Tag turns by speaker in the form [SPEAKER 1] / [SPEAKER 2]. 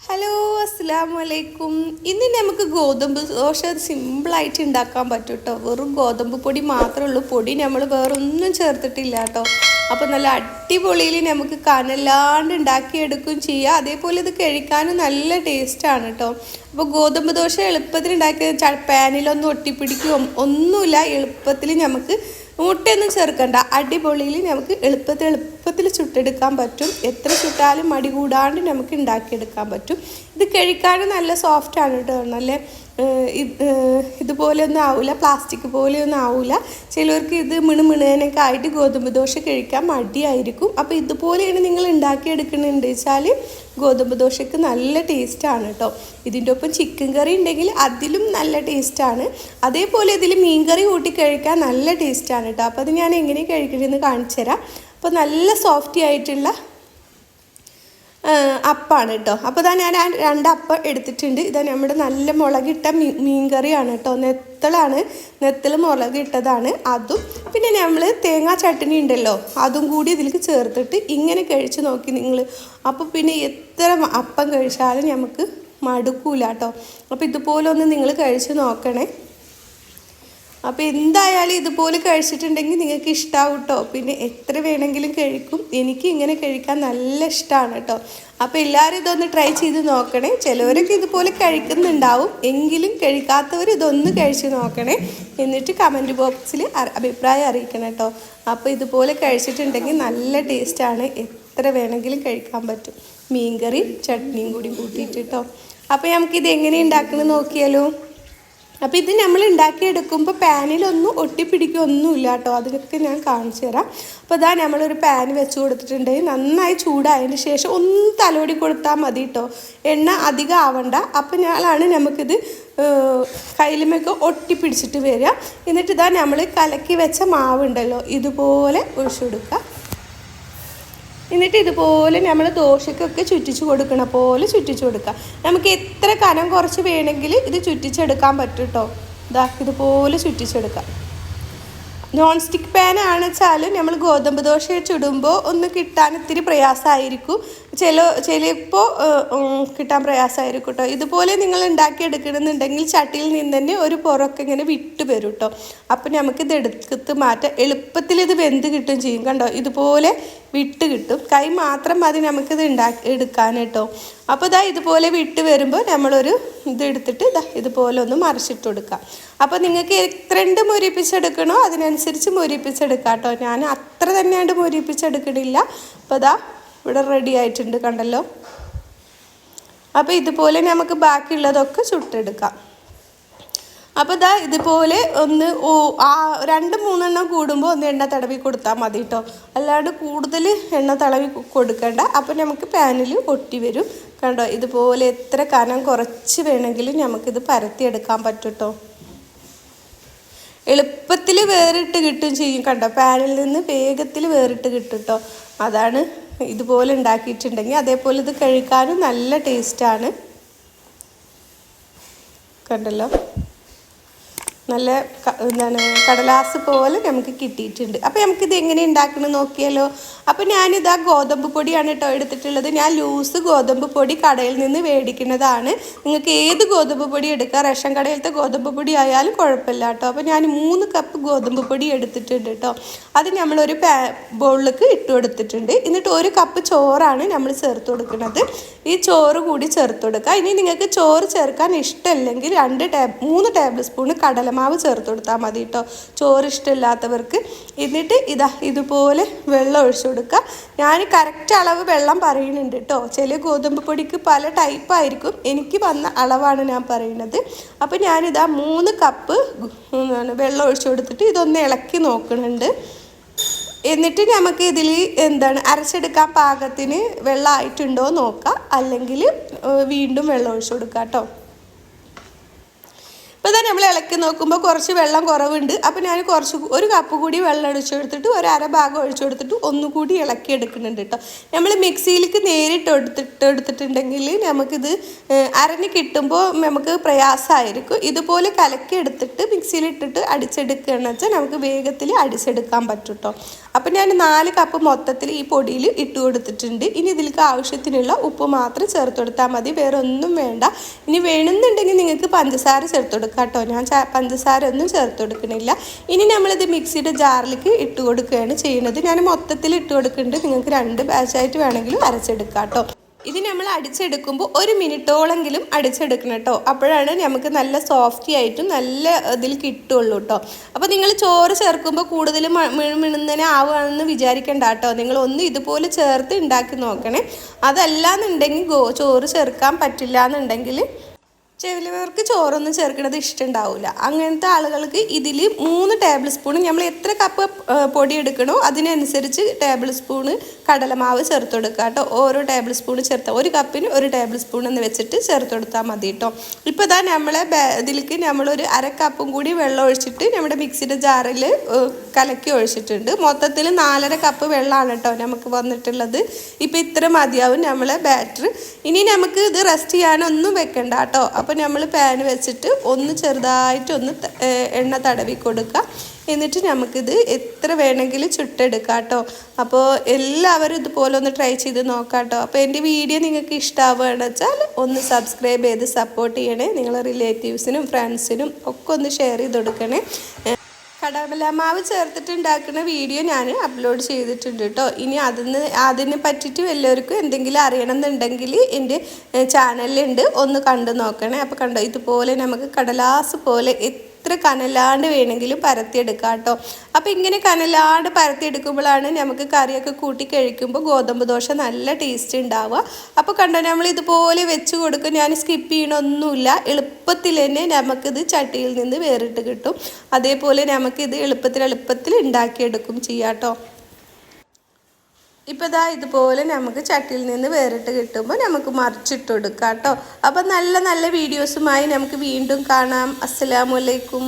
[SPEAKER 1] Hello അസ്സാം വലൈക്കും ഇന്ന് നമുക്ക് ഗോതമ്പ് ദോശ സിമ്പിളായിട്ട് ഉണ്ടാക്കാൻ പറ്റും കേട്ടോ വെറും ഗോതമ്പ് പൊടി മാത്രമേ ഉള്ളൂ. പൊടി നമ്മൾ വേറെ ഒന്നും ചേർത്തിട്ടില്ല കേട്ടോ. അപ്പോൾ നല്ല അടിപൊളിയിൽ നമുക്ക് കനല്ലാണ്ട് ഉണ്ടാക്കിയെടുക്കുകയും ചെയ്യാം. അതേപോലെ ഇത് കഴിക്കാനും നല്ല ടേസ്റ്റാണ് കേട്ടോ. അപ്പോൾ ഗോതമ്പ് ദോശ എളുപ്പത്തിൽ ഉണ്ടാക്കിയ ച- പാനിലൊന്നും ഒട്ടിപ്പിടിക്കുകയും ഒന്നുമില്ല. എളുപ്പത്തിൽ നമുക്ക് മുട്ടയൊന്നും ചേർക്കണ്ട. അടിപൊളിയിൽ നമുക്ക് എളുപ്പത്തിൽ എളുപ്പത്തിൽ ചുട്ടെടുക്കാൻ പറ്റും. എത്ര ചുട്ടാലും മടി കൂടാണ്ട് നമുക്ക് ഉണ്ടാക്കിയെടുക്കാൻ പറ്റും. ഇത് കഴിക്കാനും നല്ല സോഫ്റ്റ് ആണ് കേട്ടോ. നല്ല ഇതുപോലെയൊന്നും ആവില്ല പ്ലാസ്റ്റിക് പോലെയൊന്നും ആവില്ല ചിലവർക്ക് ഇത് മിണു മിണുമിണേനൊക്കെ ആയിട്ട് ഗോതമ്പ് ദോശ കഴിക്കാൻ മടിയായിരിക്കും. അപ്പോൾ ഇതുപോലെയാണ് നിങ്ങൾ ഉണ്ടാക്കിയെടുക്കുന്നുണ്ട് വെച്ചാൽ ഗോതമ്പ് ദോശയ്ക്ക് നല്ല ടേസ്റ്റാണ് കേട്ടോ. ഇതിന്റെ ഒപ്പം ചിക്കൻ കറി ഉണ്ടെങ്കിൽ അതിലും നല്ല ടേസ്റ്റാണ് അതേപോലെ ഇതിൽ മീൻ കറി കൂട്ടി കഴിക്കാൻ നല്ല ടേസ്റ്റാണ് കേട്ടോ. അപ്പോൾ അത് ഞാൻ എങ്ങനെ കഴിക്കണമെന്ന് കാണിച്ചു തരാം അപ്പോൾ നല്ല സോഫ്റ്റി ആയിട്ടുള്ള അപ്പാണ് കേട്ടോ അപ്പോൾ ഇതാ ഞാൻ രണ്ട് അപ്പം എടുത്തിട്ടുണ്ട്. ഇതാ നമ്മുടെ നല്ല മുളകിട്ട മീ മീൻകറിയാണ് കേട്ടോ നെത്തളാണ്. നെത്തൽ മുളകിട്ടതാണ്. അതും പിന്നെ നമ്മൾ തേങ്ങാ ചട്ടണി ഉണ്ടല്ലോ അതും കൂടി ഇതിലേക്ക് ചേർത്തിട്ട് ഇങ്ങനെ കഴിച്ച് നോക്കി നിങ്ങൾ അപ്പോൾ പിന്നെ എത്ര അപ്പം കഴിച്ചാലും നമുക്ക് മടുക്കൂല കേട്ടോ അപ്പോൾ ഇതുപോലെ ഒന്ന് നിങ്ങൾ കഴിച്ച് നോക്കണേ. അപ്പോൾ എന്തായാലും ഇതുപോലെ കഴിച്ചിട്ടുണ്ടെങ്കിൽ നിങ്ങൾക്ക് ഇഷ്ടാവും കേട്ടോ പിന്നെ എത്ര വേണമെങ്കിലും കഴിക്കും. എനിക്ക് ഇങ്ങനെ കഴിക്കാൻ നല്ല ഇഷ്ടമാണ് കേട്ടോ അപ്പോൾ എല്ലാവരും ഇതൊന്ന് ട്രൈ ചെയ്ത് നോക്കണേ. ചിലവരൊക്കെ ഇതുപോലെ കഴിക്കുന്നുണ്ടാവും. എങ്കിലും കഴിക്കാത്തവർ ഇതൊന്ന് കഴിച്ച് നോക്കണേ. എന്നിട്ട് കമന്റ് ബോക്സിൽ അഭിപ്രായം അറിയിക്കണം കേട്ടോ അപ്പോൾ ഇതുപോലെ കഴിച്ചിട്ടുണ്ടെങ്കിൽ നല്ല ടേസ്റ്റാണ് എത്ര വേണമെങ്കിലും കഴിക്കാൻ പറ്റും. മീൻകറി ചട്നിയും കൂടി കൂട്ടിയിട്ട് കേട്ടോ അപ്പോൾ നമുക്കിത് എങ്ങനെ ഉണ്ടാക്കുന്നത് നോക്കിയാലോ. അപ്പോൾ ഇത് നമ്മൾ ഉണ്ടാക്കിയെടുക്കുമ്പോൾ പാനിലൊന്നും ഒട്ടിപ്പിടിക്കൊന്നുമില്ല കേട്ടോ. അതൊക്കെ ഞാൻ കാണിച്ചു തരാം. അപ്പോൾ ഇതാ നമ്മളൊരു പാൻ വെച്ച് കൊടുത്തിട്ടുണ്ട്. നന്നായി ചൂടായതിന് ശേഷം ഒന്ന് തലോടി കൊടുത്താൽ മതി കേട്ടോ. എണ്ണ അധികം ആവണ്ട. അപ്പോൾ ഞാനാണ് നമുക്കിത് കയ്യിലുമൊക്കെ ഒട്ടിപ്പിടിച്ചിട്ട് വരിക. എന്നിട്ട് ഇതാ നമ്മൾ കലക്കി വെച്ച മാവുണ്ടല്ലോ ഇതുപോലെ ഒഴിച്ചു കൊടുക്കുക. എന്നിട്ട് ഇതുപോലെ നമ്മൾ ദോശക്കൊക്കെ ചുറ്റിച്ച് കൊടുക്കണ പോലെ ചുറ്റിച്ച് കൊടുക്കുക നമുക്ക് എത്ര കനം കുറച്ച് വേണമെങ്കിൽ ഇത് ചുറ്റിച്ചെടുക്കാൻ പറ്റും കേട്ടോ ഇതാ ഇതുപോലെ ചുറ്റിച്ചെടുക്കാം. നോൺ സ്റ്റിക്ക് പാൻ ആണ് വെച്ചാൽ നമ്മൾ ഗോതമ്പ് ദോശ ചുടുമ്പോൾ ഒന്ന് കിട്ടാൻ ഇത്തിരി പ്രയാസമായിരിക്കും ചില ചിലപ്പോൾ കിട്ടാൻ പ്രയാസമായിരിക്കും കേട്ടോ ഇതുപോലെ നിങ്ങൾ ഉണ്ടാക്കിയെടുക്കണമെന്നുണ്ടെങ്കിൽ ചട്ടിയിൽ നിന്ന് തന്നെ ഒരു പുറമൊക്കെ ഇങ്ങനെ വിട്ട് വരും കേട്ടോ അപ്പം നമുക്കിത് എടുത്ത് മാറ്റാം എളുപ്പത്തിൽ ഇത് വെന്ത് കിട്ടും ചെയ്യും. കണ്ടോ? ഇതുപോലെ വിട്ട് കിട്ടും കൈ മാത്രം മതി നമുക്കിത് ഉണ്ടാക്കി എടുക്കാൻ കേട്ടോ അപ്പോൾ ഇതാ ഇതുപോലെ വിട്ട് വരുമ്പോൾ നമ്മളൊരു ഇത് എടുത്തിട്ട് ഇതാ ഇതുപോലെ ഒന്ന് മറിച്ചിട്ട് കൊടുക്കാം. അപ്പോൾ നിങ്ങൾക്ക് എത്രണ്ട് മുരിപ്പിച്ചെടുക്കണോ അതിനനുസരിച്ച് മുരിപ്പിച്ചെടുക്കാം കേട്ടോ ഞാൻ അത്ര തന്നെയാണ്ട് മുരിപ്പിച്ചെടുക്കണില്ല. അപ്പോൾ ഇതാ ഇവിടെ റെഡി ആയിട്ടുണ്ട് കണ്ടല്ലോ. അപ്പോൾ ഇതുപോലെ നമുക്ക് ബാക്കിയുള്ളതൊക്കെ ചുട്ടെടുക്കാം. അപ്പോൾ ഇതാ ഇതുപോലെ ഒന്ന് ആ രണ്ട് മൂന്നെണ്ണം കൂടുമ്പോൾ ഒന്ന് എണ്ണ തടവി കൊടുത്താൽ മതി കേട്ടോ അല്ലാണ്ട് കൂടുതൽ എണ്ണ തടവി കൊടുക്കണ്ട. അപ്പോൾ നമുക്ക് പാനിൽ ഒട്ടി വരും. കണ്ടോ? ഇതുപോലെ എത്ര കനം കുറച്ച് വേണമെങ്കിലും നമുക്കിത് പരത്തിയെടുക്കാൻ പറ്റും കേട്ടോ എളുപ്പത്തിൽ വേറിട്ട് കിട്ടും ചെയ്യും കണ്ടോ? പാനിൽ നിന്ന് വേഗത്തിൽ വേറിട്ട് കിട്ടും കേട്ടോ അതാണ് ഇതുപോലെ ഉണ്ടാക്കിയിട്ടുണ്ടെങ്കിൽ അതേപോലെ ഇത് കഴിക്കാനും നല്ല ടേസ്റ്റാണ് കണ്ടല്ലോ? നല്ല എന്താണ് കടലാസ് പോലെ നമുക്ക് കിട്ടിയിട്ടുണ്ട്. അപ്പോൾ നമുക്കിത് എങ്ങനെ ഉണ്ടാക്കണം നോക്കിയാലോ? അപ്പോൾ ഞാനിതാ ഗോതമ്പ് പൊടിയാണ് കേട്ടോ എടുത്തിട്ടുള്ളത്. ഞാൻ ലൂസ് ഗോതമ്പ് പൊടി കടയിൽ നിന്ന് മേടിക്കുന്നതാണ്. നിങ്ങൾക്ക് ഏത് ഗോതമ്പ് പൊടി എടുക്കാം? റേഷൻ കടയിലത്തെ ഗോതമ്പ് പൊടി ആയാലും കുഴപ്പമില്ല കേട്ടോ അപ്പോൾ ഞാൻ മൂന്ന് കപ്പ് ഗോതമ്പ് പൊടി എടുത്തിട്ടുണ്ട് കേട്ടോ അത് നമ്മളൊരു പാ ബൗളിലേക്ക് ഇട്ട് കൊടുത്തിട്ടുണ്ട്. എന്നിട്ട് ഒരു കപ്പ് ചോറാണ് നമ്മൾ ചേർത്ത് കൊടുക്കുന്നത്. ഈ ചോറ് കൂടി ചേർത്ത് കൊടുക്കുക. ഇനി നിങ്ങൾക്ക് ചോറ് ചേർക്കാൻ ഇഷ്ടമല്ലെങ്കിൽ രണ്ട് ടേബ് മൂന്ന് ടേബിൾ സ്പൂൺ കടലമാവ് ചേർത്ത് കൊടുത്താൽ മതി കേട്ടോ ചോറ് ഇഷ്ടമില്ലാത്തവർക്ക് എന്നിട്ട് ഇതാ ഇതുപോലെ വെള്ളം ഒഴിച്ചു കൊടുക്കുക. ഞാൻ കറക്റ്റ് അളവ് വെള്ളം പറയുന്നുണ്ട് കേട്ടോ ചില ഗോതമ്പ് പൊടിക്ക് പല ടൈപ്പ് ആയിരിക്കും. എനിക്ക് വന്ന അളവാണ് ഞാൻ പറയുന്നത്. അപ്പോൾ ഞാനിതാ മൂന്ന് കപ്പ് വെള്ളം ഒഴിച്ചു കൊടുത്തിട്ട് ഇതൊന്ന് ഇളക്കി നോക്കുന്നുണ്ട്. എന്നിട്ട് നമുക്ക് ഇതിൽ എന്താണ് അരച്ചെടുക്കാൻ പാകത്തിന് വെള്ളമായിട്ടുണ്ടോ നോക്കാം. അല്ലെങ്കിൽ വീണ്ടും വെള്ളം ഒഴിച്ചു കൊടുക്കാം കേട്ടോ അപ്പോൾ നമ്മൾ ഇളക്കി നോക്കുമ്പോൾ കുറച്ച് വെള്ളം കുറവുണ്ട്. അപ്പോൾ ഞാൻ കുറച്ച് ഒരു കപ്പ് കൂടി വെള്ളം ഒഴിച്ചു കൊടുത്തിട്ട് ഒരു അര ഭാഗം ഒഴിച്ചു കൊടുത്തിട്ട് ഒന്നുകൂടി ഇളക്കി എടുക്കുന്നുണ്ട് കേട്ടോ നമ്മൾ മിക്സിയിലേക്ക് നേരിട്ട് എടുത്തിട്ട് എടുത്തിട്ടുണ്ടെങ്കിൽ നമുക്കിത് അരഞ്ഞ് കിട്ടുമ്പോൾ നമുക്ക് പ്രയാസമായിരിക്കും ഇതുപോലെ കലക്കി എടുത്തിട്ട് മിക്സിയിലിട്ടിട്ട് അടിച്ചെടുക്കുകയെന്ന് വെച്ചാൽ നമുക്ക് വേഗത്തിൽ അടിച്ചെടുക്കാൻ പറ്റും കേട്ടോ അപ്പം ഞാൻ നാല് കപ്പ് മൊത്തത്തിൽ ഈ പൊടിയിൽ ഇട്ട് കൊടുത്തിട്ടുണ്ട്. ഇനി ഇതിലേക്ക് ആവശ്യത്തിനുള്ള ഉപ്പ് മാത്രം ചേർത്ത് കൊടുത്താൽ മതി. വേറെ ഒന്നും വേണ്ട. ഇനി വേണമെന്നുണ്ടെങ്കിൽ നിങ്ങൾക്ക് പഞ്ചസാര ചേർത്ത് കൊടുക്കാം കേട്ടോ. ഞാൻ പഞ്ചസാര ഒന്നും ചേർത്ത് കൊടുക്കണില്ല. ഇനി നമ്മളിത് മിക്സിയുടെ ജാറിലേക്ക് ഇട്ട് കൊടുക്കുകയാണ് ചെയ്യുന്നത്. ഞാൻ മൊത്തത്തിൽ ഇട്ട് കൊടുക്കുന്നുണ്ട്. നിങ്ങൾക്ക് രണ്ട് ബാച്ചായിട്ട് വേണമെങ്കിലും അരച്ചെടുക്കാം കേട്ടോ. ഇത് നമ്മൾ അടിച്ചെടുക്കുമ്പോൾ ഒരു മിനിറ്റോളെങ്കിലും അടിച്ചെടുക്കണം കേട്ടോ. അപ്പോഴാണ് നമുക്ക് നല്ല സോഫ്റ്റി ആയിട്ടും നല്ല ഇതിൽ കിട്ടുള്ളൂ കേട്ടോ. അപ്പോൾ നിങ്ങൾ ചോറ് ചേർക്കുമ്പോൾ കൂടുതൽ മിണുന്നതിനെ ആവുകയാണെന്ന് വിചാരിക്കേണ്ട കേട്ടോ. നിങ്ങൾ ഒന്ന് ഇതുപോലെ ചേർത്ത് ഉണ്ടാക്കി നോക്കണേ. അതല്ലാന്നുണ്ടെങ്കിൽ ഗോ ചോറ് ചേർക്കാൻ പറ്റില്ല എന്നുണ്ടെങ്കിൽ ചിലവർക്ക് ചോറൊന്നും ചേർക്കുന്നത് ഇഷ്ടമുണ്ടാവില്ല അങ്ങനത്തെ ആളുകൾക്ക് ഇതിൽ മൂന്ന് ടേബിൾ സ്പൂൺ നമ്മൾ എത്ര കപ്പ് പൊടി എടുക്കണോ അതിനനുസരിച്ച് ടേബിൾ സ്പൂണ് കടലമാവ് ചേർത്ത് കൊടുക്കുക കേട്ടോ ഓരോ ടേബിൾ സ്പൂൺ ചേർത്ത ഒരു കപ്പിന് ഒരു ടേബിൾ സ്പൂൺ എന്ന് വെച്ചിട്ട് ചേർത്ത് കൊടുത്താൽ മതി കേട്ടോ ഇപ്പോൾ ഇതാ നമ്മളെ ഇതിലേക്ക് നമ്മളൊരു അര കപ്പും കൂടി വെള്ളം ഒഴിച്ചിട്ട് നമ്മുടെ മിക്സിയുടെ ജാറിൽ കലക്കി ഒഴിച്ചിട്ടുണ്ട്. മൊത്തത്തിൽ നാലര കപ്പ് വെള്ളമാണ് കേട്ടോ നമുക്ക് വന്നിട്ടുള്ളത്. ഇപ്പോൾ ഇത്ര മതിയാവും നമ്മളെ ബാറ്റർ ഇനി നമുക്ക് ഇത് റെസ്റ്റ് ചെയ്യാനൊന്നും വെക്കണ്ട കേട്ടോ അപ്പോൾ നമ്മൾ പാൻ വെച്ചിട്ട് ഒന്ന് ചെറുതായിട്ട് ഒന്ന് എണ്ണ തടവി കൊടുക്കുക എന്നിട്ട് നമുക്കിത് എത്ര വേണമെങ്കിലും ചുട്ടെടുക്കാം കേട്ടോ അപ്പോൾ എല്ലാവരും ഇതുപോലെ ഒന്ന് ട്രൈ ചെയ്ത് നോക്കാം കേട്ടോ അപ്പോൾ എന്റെ വീഡിയോ നിങ്ങൾക്ക് ഇഷ്ടമാവുകയാണെന്ന് വെച്ചാൽ ഒന്ന് സബ്സ്ക്രൈബ് ചെയ്ത് സപ്പോർട്ട് ചെയ്യണേ. നിങ്ങളെ റിലേറ്റീവ്സിനും ഫ്രണ്ട്സിനും ഒക്കെ ഒന്ന് ഷെയർ ചെയ്ത് കൊടുക്കണേ. കടലമാവ് ചേർത്തിട്ട് ഉണ്ടാക്കുന്ന വീഡിയോ ഞാൻ അപ്ലോഡ് ചെയ്തിട്ടുണ്ട് കേട്ടോ ഇനി അതിന് അതിനെ പറ്റിയിട്ട് എല്ലാവർക്കും എന്തെങ്കിലും അറിയണം എന്നുണ്ടെങ്കിൽ എന്റെ ചാനലിലുണ്ട്. ഒന്ന് കണ്ടു നോക്കണേ. അപ്പോൾ കണ്ടോ ഇതുപോലെ നമുക്ക് കടലാസ് പോലെ എത്ര കനലാണ്ട് വേണമെങ്കിലും പരത്തിയെടുക്കാം കേട്ടോ അപ്പോൾ ഇങ്ങനെ കനലാണ്ട് പരത്തിയെടുക്കുമ്പോഴാണ് നമുക്ക് കറിയൊക്കെ കൂട്ടി കഴിക്കുമ്പോൾ ഗോതമ്പ് ദോശ നല്ല ടേസ്റ്റ് ഉണ്ടാവുക. അപ്പോൾ കണ്ടോ നമ്മൾ ഇതുപോലെ വെച്ച് കൊടുക്കും. ഞാൻ സ്കിപ്പ് ചെയ്യണമൊന്നുമില്ല എളുപ്പത്തിൽ തന്നെ നമുക്കിത് ചട്ടിയിൽ നിന്ന് വേറിട്ട് കിട്ടും. അതേപോലെ നമുക്കിത് എളുപ്പത്തിൽ എളുപ്പത്തിൽ ഉണ്ടാക്കിയെടുക്കും ചെയ്യാം കേട്ടോ ഇപ്പോൾ ഇതാ ഇതുപോലെ നമുക്ക് ചട്ടിയിൽ നിന്ന് വേറിട്ട് കിട്ടുമ്പോൾ നമുക്ക് മറിച്ചിട്ട് കൊടുക്കാം കേട്ടോ അപ്പം നല്ല നല്ല വീഡിയോസുമായി നമുക്ക് വീണ്ടും കാണാം. അസ്സലാമലൈക്കും